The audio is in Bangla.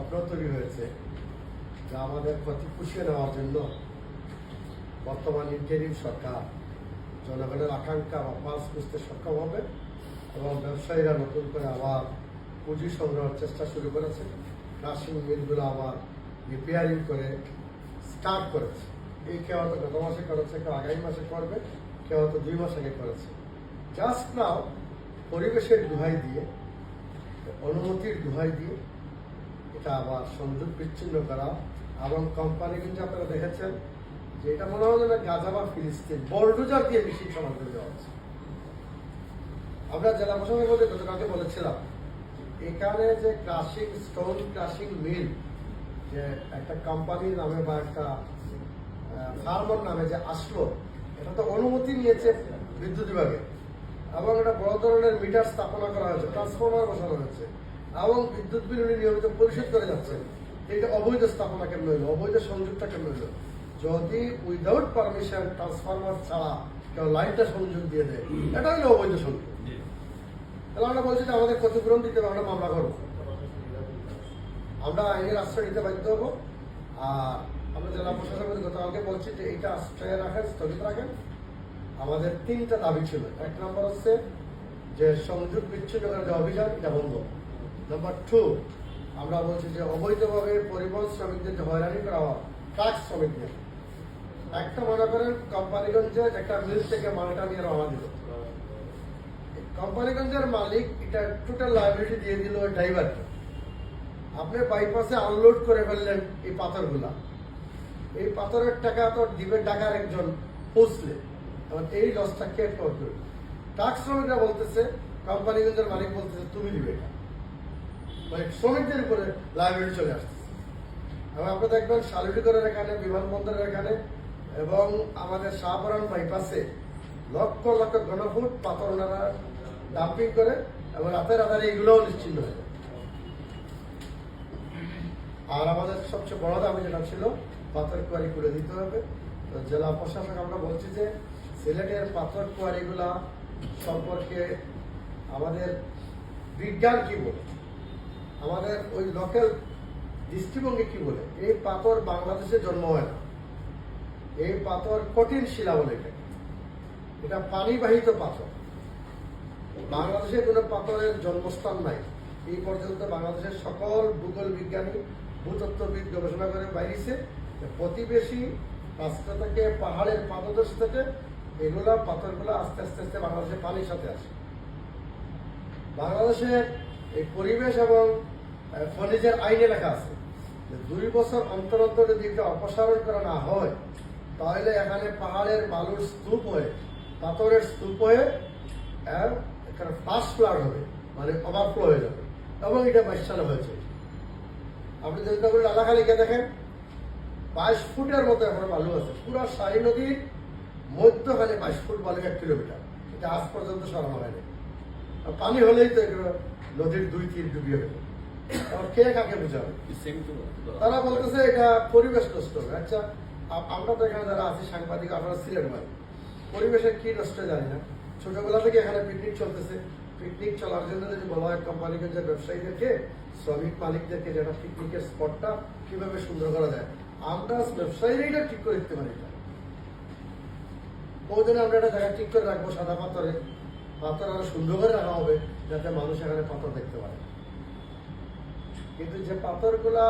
স্বপ্ন তৈরি হয়েছে, যা আমাদের ক্ষতি পুষিয়ে নেওয়ার জন্য বর্তমান ইন্টারিম সরকার জনগণের আকাঙ্ক্ষা বা পাস বুঝতে সক্ষম হবে এবং ব্যবসায়ীরা নতুন করে আবার পুঁজি সংগ্রহের চেষ্টা শুরু করেছে। ক্রাশিং মিলগুলো আবার রিপেয়ারিং করে স্টার্ট করেছে। এই কেউ হয়তো গত মাসে করেছে, কেউ আগামী মাসে করবে, কেউ হয়তো দুই মাস আগে করেছে। জাস্ট নাও পরিবেশের দোহাই দিয়ে, অনুমতির দোহাই দিয়ে এটা আবার সংযোগ বিচ্ছিন্ন করা। এবং কোম্পানি কিন্তু আপনারা দেখেছেন যে এটা মনে হয় যেন গাজা বা ফিলিস্তিন, বলডুজার দিয়ে মেশিন সমান দেওয়া হচ্ছে। আমরা জেলা প্রশাসনের মধ্যে গতকালকে বলেছিলাম এখানে যে ক্রাশিং স্টোন ক্রাশিং মিল যে একটা কোম্পানির নামে বা একটা ফার্মার নামে যে আসলো, এটা তো অনুমতি নিয়েছে বিদ্যুৎ বিভাগে। এবং একটা বড় ধরনের মিটার স্থাপনা করা হয়েছে ট্রান্সফরমার বসানো হয়েছে। এবং বিদ্যুৎ বিল উনি নিয়মিত পরিশোধ করে যাচ্ছে। এটা অবৈধ স্থাপনা কেন হইল? অবৈধ সংযোগটা কেন হইল? যদি উইদাউট পারমিশন ট্রান্সফরমার ছাড়া কেউ লাইনটা সংযোগ দিয়ে দেয় এটা হলো অবৈধ সংযোগ। তাহলে আমরা বলছি যে আমাদের ক্ষতিপূরণ দিতে আমরা মামলা করব। আমরা আইনের আশ্রয় নিতে বাধ্য হব। আর আমরা জেলা প্রশাসনের গতকালকে বলছি যে এটা আশ্রয় রাখেন স্থগিত রাখেন। আমাদের তিনটা দাবি ছিল। এক নম্বর হচ্ছে যে সংযোগ বিচ্ছিন্ন করার যে অভিযান এটা বন্ধ। নাম্বার টু আমরা বলছি যে অবৈধভাবে পরিবহন শ্রমিকদের যে হয়রানি করা হয়, ট্রাক শ্রমিকদের। একটা মনে করেন, কোম্পানিগঞ্জে একটা মিল থেকে মালটা নিয়ে রওনা দিল। কোম্পানিগঞ্জের মালিক এটা টোটাল লাইবিলিটি দিয়ে দিল ড্রাইভারকে আপনি বাইপাসে আনলোড করে ফেললেন এই পাথরগুলা। এই পাথরের টাকা তো দিবে টাকার একজন পৌঁছলে তখন এই লসটা কে করবে? ট্রাক শ্রমিকরা বলতেছে, কোম্পানিগঞ্জের মালিক বলতেছে, তুমি দিবে এটা। মানে শ্রমিকদের উপরে লাইবিলিটি চলে আসতেছে এবং আপনি দেখবেন শালিটিগড়ের এখানে, বিমানবন্দরের এখানে, এবং আমাদের শাহপুরান বাইপাসে লক্ষ লক্ষ ঘনফুট পাথর ওনারা ডাম্পিং করে এবং রাতের রাতারে এগুলোও নিশ্চিন্ন হয়ে যায়। আর আমাদের সবচেয়ে বড় দাবি যেটা ছিল, পাথর কুয়ারি করে দিতে হবে। তো জেলা প্রশাসক, আমরা বলছি যে সিলেটের পাথর কুয়ারিগুলা সম্পর্কে আমাদের বিজ্ঞান কি বলে? আমাদের ওই লোকাল দৃষ্টিভঙ্গি কি বলে? এই পাথর বাংলাদেশে জন্ম হয় না। এই পাথর কঠিন শিলা বলে এটাকে। এটা পানিবাহিত পাথর। বাংলাদেশে কোনো পাথরের জন্মস্থান নাই। এই পর্যন্ত বাংলাদেশের সকল ভূগোল বিজ্ঞানী ভূতত্ত্ববিদ গবেষণা করে বাইরেছে প্রতিবেশী রাস্তা থেকে, পাহাড়ের পাদদেশ থেকে এগুলা পাথরগুলো আস্তে আস্তে আস্তে বাংলাদেশের পানির সাথে আসে। বাংলাদেশের এই পরিবেশ এবং খনিজের আইনে লেখা আছে দুই বছর অন্তর অন্তর যদি অপসারণ করা না হয়, তাহলে এখানে পাহাড়ের বালুর স্তূপ হয়ে, পাথরের স্তূপ হয়ে এখানে ফাস্ট ফ্লাড হবে মানে ওভারফ্লো হয়ে যাবে। এবং এটা বাইশ হয়েছে। আপনি যদি তখন লালাখালিকে দেখেন, বাইশ ফুটের মতো এখন বালু আছে। পুরো সারি নদীর মধ্যখানে বাইশ ফুট বালু এক কিলোমিটার। এটা আজ পর্যন্ত সরানো হয়নি। পানি হলেই তো এগুলো নদীর দুই তীর ডুবিয়ে ফেলে কে কাকে বুঝাবে? তারা বলতেছে এটা পরিবেশ নষ্ট হবে। আচ্ছা আমরা তো এখানে যারা আছি সাংবাদিক আপনারা সিলেট ভাই। পরিবেশের কি নষ্ট জানি না। ছোটবেলা থেকে এখানে পিকনিক চলতেছে। পিকনিক চলার জন্য যদি বলা হয় কোম্পানিকে যে ব্যবসায়ীদেরকে শ্রমিক মালিকদেরকে যেটা পিকনিকের স্পটটা কীভাবে সুন্দর করা যায় আমরা ব্যবসায়ীরা এটা ঠিক করে দিতে পারি। না ওদের আমরা একটা জায়গা ঠিক করে রাখব সাদা পাথরে। আরও সুন্দর করে রাখা হবে যাতে মানুষ এখানে পাথর দেখতে পারে। কিন্তু যে পাথরগুলা